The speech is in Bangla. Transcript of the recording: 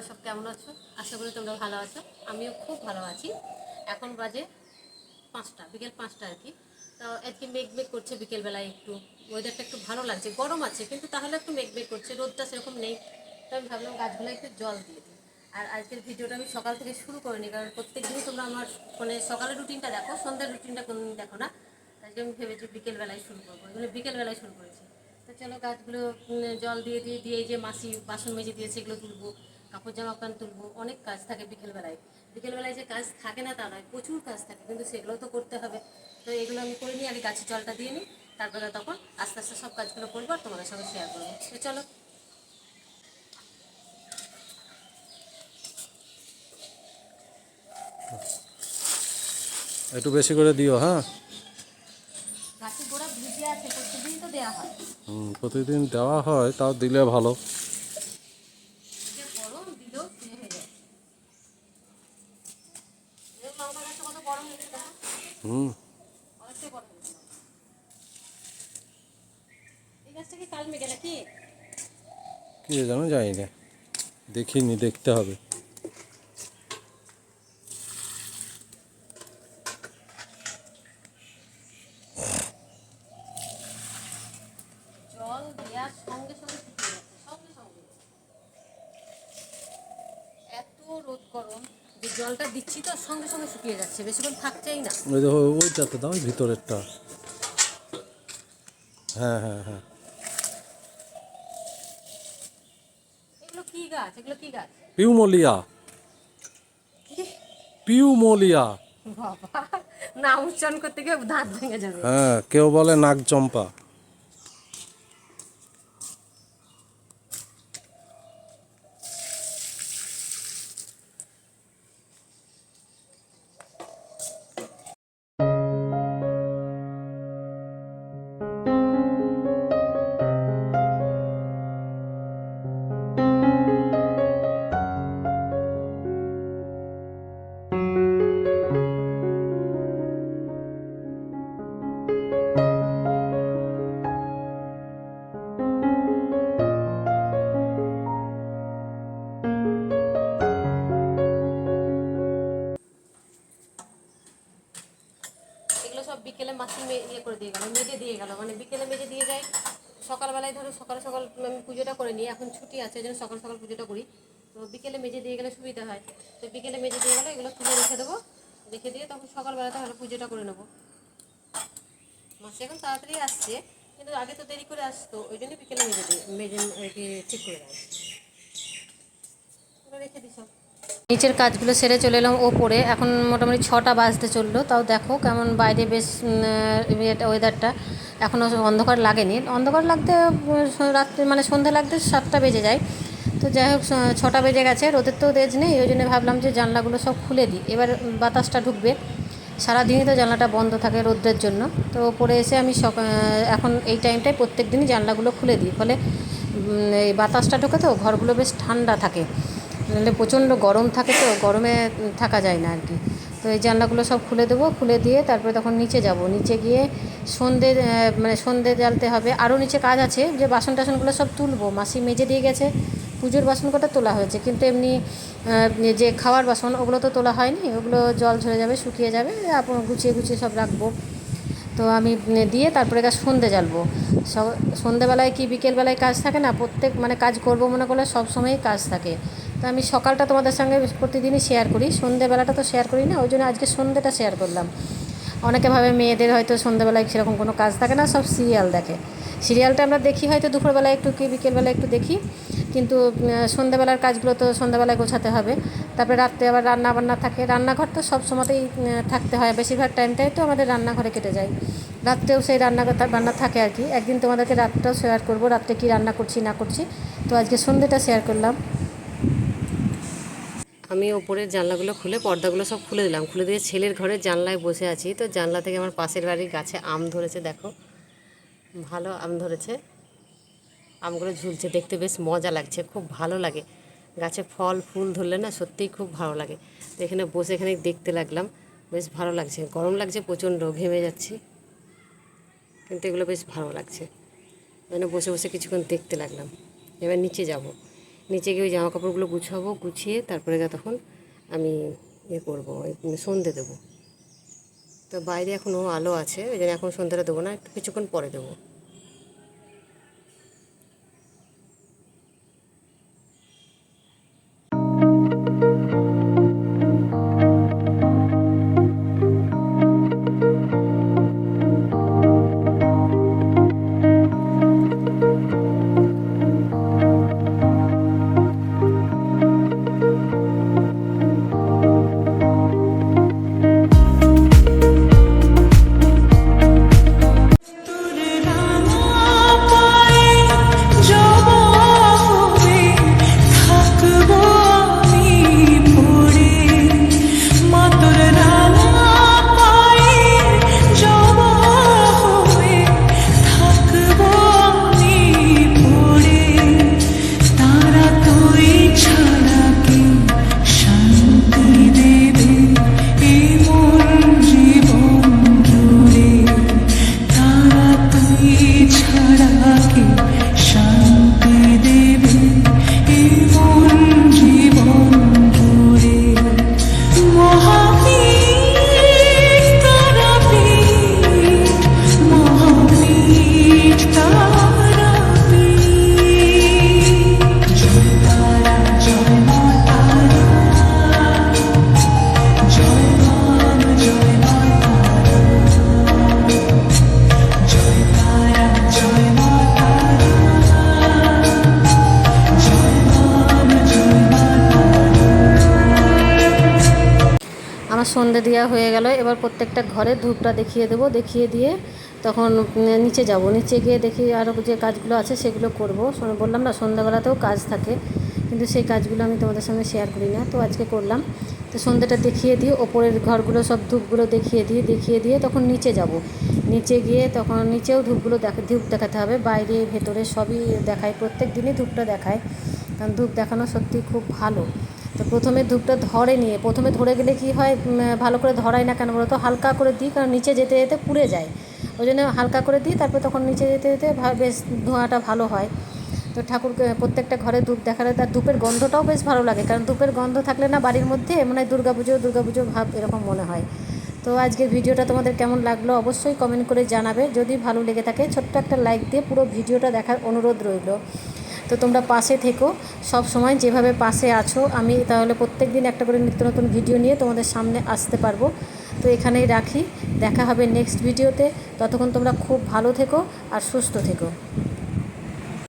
তোমরা সব কেমন আছো? আশা করি তোমরা ভালো আছো। আমিও খুব ভালো আছি। এখন বাজে পাঁচটা, বিকেল পাঁচটা আর কি। তো আজকে মেঘ মেঘ করছে বিকেলবেলায় একটু। ওয়েদারটা একটু ভালো লাগছে। গরম আছে, কিন্তু তাহলে একটু মেঘ মেঘ করছে। রোদটা সেরকম নেই। তো আমি ভাবলাম গাছগুলো একটু জল দিয়ে দিই। আর আজকের ভিডিওটা আমি সকাল থেকে শুরু করিনি, কারণ প্রত্যেক দিনই তোমরা আমার মানে সকালের রুটিনটা দেখো, সন্ধ্যার রুটিনটা কোনোদিন দেখো না। আজকে আমি ভেবেছি বিকেলবেলায় শুরু করব। এগুলো বিকেলবেলায় শুরু করেছি। তো চলো গাছগুলো জল দিয়ে দিয়ে দিয়ে যে মাসি বাসন মেজে দিয়েছে, এগুলো তুলবো। কাপড় জামা প্যান্ট তুলবো অনেক কাজ থাকে বিকেলবেলায়। বিকেলবেলায় যে কাজ থাকে না তা নয় প্রচুর কাজ থাকে কিন্তু সেগুলো তো করতে হবে। তো এগুলো আমি করে নিই আগে গাছের জলটা দিয়ে নিই তারপরে তখন আস্তে আস্তে সব কাজগুলো করব আর তোমাদের সঙ্গে শেয়ার করব। তো চলো। একটু বেশি করে দিও হ্যাঁ? গাছের গোড়া ভিজে আছে প্রত্যেকদিন তো দেওয়া হয়। হুম, প্রতিদিন দেওয়া হয় তাও দিলে ভালো যে গরম দিলেও শেষ হয়ে যায় এই লঙ্কা গাছটা কত বড় হয়েছে দেখো হুম। কি জানো জানি না দেখিনি দেখতে হবে জল দেওয়ার সঙ্গে সঙ্গে শুকিয়ে যাচ্ছে সঙ্গে সঙ্গে এত রোদ গরম যে জলটা দিচ্ছি তো সঙ্গে সঙ্গে শুকিয়ে যাচ্ছে বেশিক্ষণ থাকছেই না। ওই দেখো ওইটাতে দাও ওই ভিতরেরটা। হ্যাঁ হ্যাঁ হ্যাঁ। এগুলো কি গাছ? এগুলো কি গাছ? পিউমোলিয়া। পিউমোলিয়া। বাবা নাম উচ্চারণ করতে গিয়ে দাঁত ভেঙে যাবে। হ্যাঁ কেউ বলে নাগ চম্পা সব বিকেলে মাসি ইয়ে করে দিয়ে গেল, মেজে দিয়ে গেল। মানে বিকেলে মেজে দিয়ে যায়, সকালবেলায় ধরো সকাল সকাল আমি পুজোটা করে নিই, এখন ছুটি আছে জন্য সকাল সকাল পুজোটা করি। তো বিকেলে মেজে দিয়ে গেলে সুবিধা হয়। তো বিকেলে মেজে দিয়ে গেলে এগুলো তুলে রেখে দেবো, রেখে দিয়ে তখন সকালবেলা তাহলে পুজোটা করে নেব। মাসি এখন তাড়াতাড়ি আসছে, কিন্তু আগে তো দেরি করে আসতো, ওই জন্য বিকেলে মেজে দিয়ে, মেজে ঠিক করে দেয়। রেখে দিস নিচের কাজগুলো সেরে চলে এলাম ওপরে। এখন মোটামুটি ছটা বাজতে চলল। তাও দেখো কেমন বাইরে বেশ ওয়েদারটা এখনও অন্ধকার লাগেনি। অন্ধকার লাগতে রাত্রে মানে সন্ধে লাগতে সাতটা বেজে যায়। তো যাই হোক ছটা বেজে গেছে। রোদের তো তেজ নেই, ওই জন্য ভাবলাম যে জানলাগুলো সব খুলে দিই। এবার বাতাসটা ঢুকবে। সারাদিনই তো জানলাটা বন্ধ থাকে রোদ্রের জন্য। তো ওপরে এসে আমি এখন এই টাইমটায় প্রত্যেক দিনই জানলাগুলো খুলে দিই। ফলে এই বাতাসটা ঢোকে তো, ঘরগুলো বেশ ঠান্ডা থাকে। নাহলে প্রচণ্ড গরম থাকে তো, গরমে থাকা যায় না আর কি। তো এই জানলাগুলো সব খুলে দেবো, খুলে দিয়ে তারপরে তখন নিচে যাব। নিচে গিয়ে সন্ধে মানে সন্ধে জ্বালতে হবে। আরও নিচে কাজ আছে, যে বাসন টাসনগুলো সব তুলবো। মাসি মেজে দিয়ে গেছে, পুজোর বাসন কটা তোলা হয়েছে। কিন্তু এমনি যে খাওয়ার বাসন, ওগুলো তো তোলা হয়নি। ওগুলো জল ঝরে যাবে, শুকিয়ে যাবে। গুছিয়ে গুছিয়ে সব রাখব। তো আমি দিয়ে তারপরে কাজ সন্ধে জ্বালবো। সন্ধেবেলায় কি বিকেলবেলায় কাজ থাকে না? প্রত্যেক মানে কাজ করব মনে করলে সব সময়ই কাজ থাকে। তো আমি সকালটা তোমাদের সঙ্গে প্রতিদিনই শেয়ার করি। সন্ধেবেলাটা তো শেয়ার করি না ওই জন্য আজকে সন্ধেটা শেয়ার করলাম। অনেকে ভাবে মেয়েদের হয়তো সন্ধেবেলায় সেরকম কোনো কাজ থাকে না সব সিরিয়াল দেখে। সিরিয়ালটা আমরা দেখি হয়তো দুপুরবেলায় একটু কি বিকেলবেলায় একটু দেখি। কিন্তু উম, সন্ধেবেলার কাজগুলো তো সন্ধেবেলায় গোছাতে হবে। তারপরে রাত্রে আবার রান্না বান্না থাকে। রান্নাঘর তো সব সময়তেই থাকতে হয়। বেশিরভাগ টাইমটাই তো আমাদের রান্নাঘরে কেটে যায়। রাত্রেও সেই রান্না রান্না থাকে আর কি। একদিন তোমাদেরকে রাতটাও শেয়ার করব রাত্রে কি রান্না করছি না করছি। তো আজকে সন্ধেটা শেয়ার করলাম। আমি ওপরের জানলাগুলো খুলে পর্দাগুলো সব খুলে দিলাম। খুলে দিয়ে ছেলের ঘরে জানলায় বসে আছি। তো জানলা থেকে আমার পাশের বাড়ির গাছে আম ধরেছে, দেখো। ভালো আম ধরেছে। আমগুলো ঝুলছে, দেখতে বেশ মজা লাগছে, খুব ভালো লাগে। গাছে ফল, ফুল ধরলে না সত্যিই খুব ভালো লাগে। তো এখানে বসে এখানে দেখতে লাগলাম, বেশ ভালো লাগছে। গরম লাগছে প্রচণ্ড, ঘেমে যাচ্ছি। কিন্তু এগুলো বেশ ভালো লাগছে। মানে বসে বসে কিছুক্ষণ দেখতে লাগলাম। এবার নিচে যাব। নিচে গিয়ে ওই জামা কাপড়গুলো গুছাবো, গুছিয়ে তারপরে গিয়ে তখন আমি ইয়ে করব সন্ধে দেবো। তো বাইরে এখনও আলো আছে, ওই জন্য এখন সন্ধ্যাটা দেবো না, একটু কিছুক্ষণ পরে দেবো। আমার দেওয়া হয়ে গেল। এবার প্রত্যেকটা ঘরে ধূপটা দেখিয়ে দেবো। দেখিয়ে দিয়ে তখন নিচে যাব। নিচে গিয়ে দেখি আরও যে কাজগুলো আছে সেগুলো করব। বললাম না, সন্ধ্যাবেলাতেও কাজ থাকে। কিন্তু সেই কাজগুলো আমি তোমাদের সঙ্গে শেয়ার করি না। তো আজকে করলাম। তো সন্ধ্যেটা দেখিয়ে দিয়ে ওপরের ঘরগুলো সব ধূপগুলো দেখিয়ে দিয়ে দেখিয়ে দিয়ে তখন নিচে যাব। নিচে গিয়ে তখন নিচেও ধূপগুলো দেখা ধূপ দেখাতে হবে। বাইরে, ভেতরে সবই দেখায়। প্রত্যেক দিনই ধূপটা দেখায়। কারণ ধূপ দেখানো সত্যি খুব ভালো। তো প্রথমে ধূপটা ধরে নিয়ে, প্রথমে ধরে গেলে কি হয় ভালো করে ধরাই না কেন বলো তো হালকা করে দিই, কারণ নিচে যেতে যেতে পুড়ে যায়। ওই জন্য হালকা করে দিই, তারপর তখন নিচে যেতে যেতে বেশ ধোঁয়াটা ভালো হয়। তো ঠাকুরকে, প্রত্যেকটা ঘরে ধূপ দেখালে তার ধূপের গন্ধটাও বেশ ভালো লাগে, কারণ ধূপের গন্ধ থাকলে না বাড়ির মধ্যে মানে হয় দুর্গা পুজো দুর্গা পুজো ভাব এরকম মনে হয়। তো আজকের ভিডিওটা তোমাদের কেমন লাগল অবশ্যই কমেন্ট করে জানাবে। যদি ভালো লেগে থাকে, ছোট্ট একটা লাইক দিয়ে পুরো ভিডিওটা দেখার অনুরোধ রইল। তো তোমরা পাশে থেকো। সব সময় যেভাবে পাশে আছো, আমি তাহলে প্রত্যেক দিন একটা করে নিত্য নতুন ভিডিও নিয়ে তোমাদের সামনে আসতে পারব। তো এখানেই রাখি। দেখা হবে নেক্সট ভিডিওতে ততক্ষণ তোমরা খুব ভালো থেকো আর সুস্থ থেকো।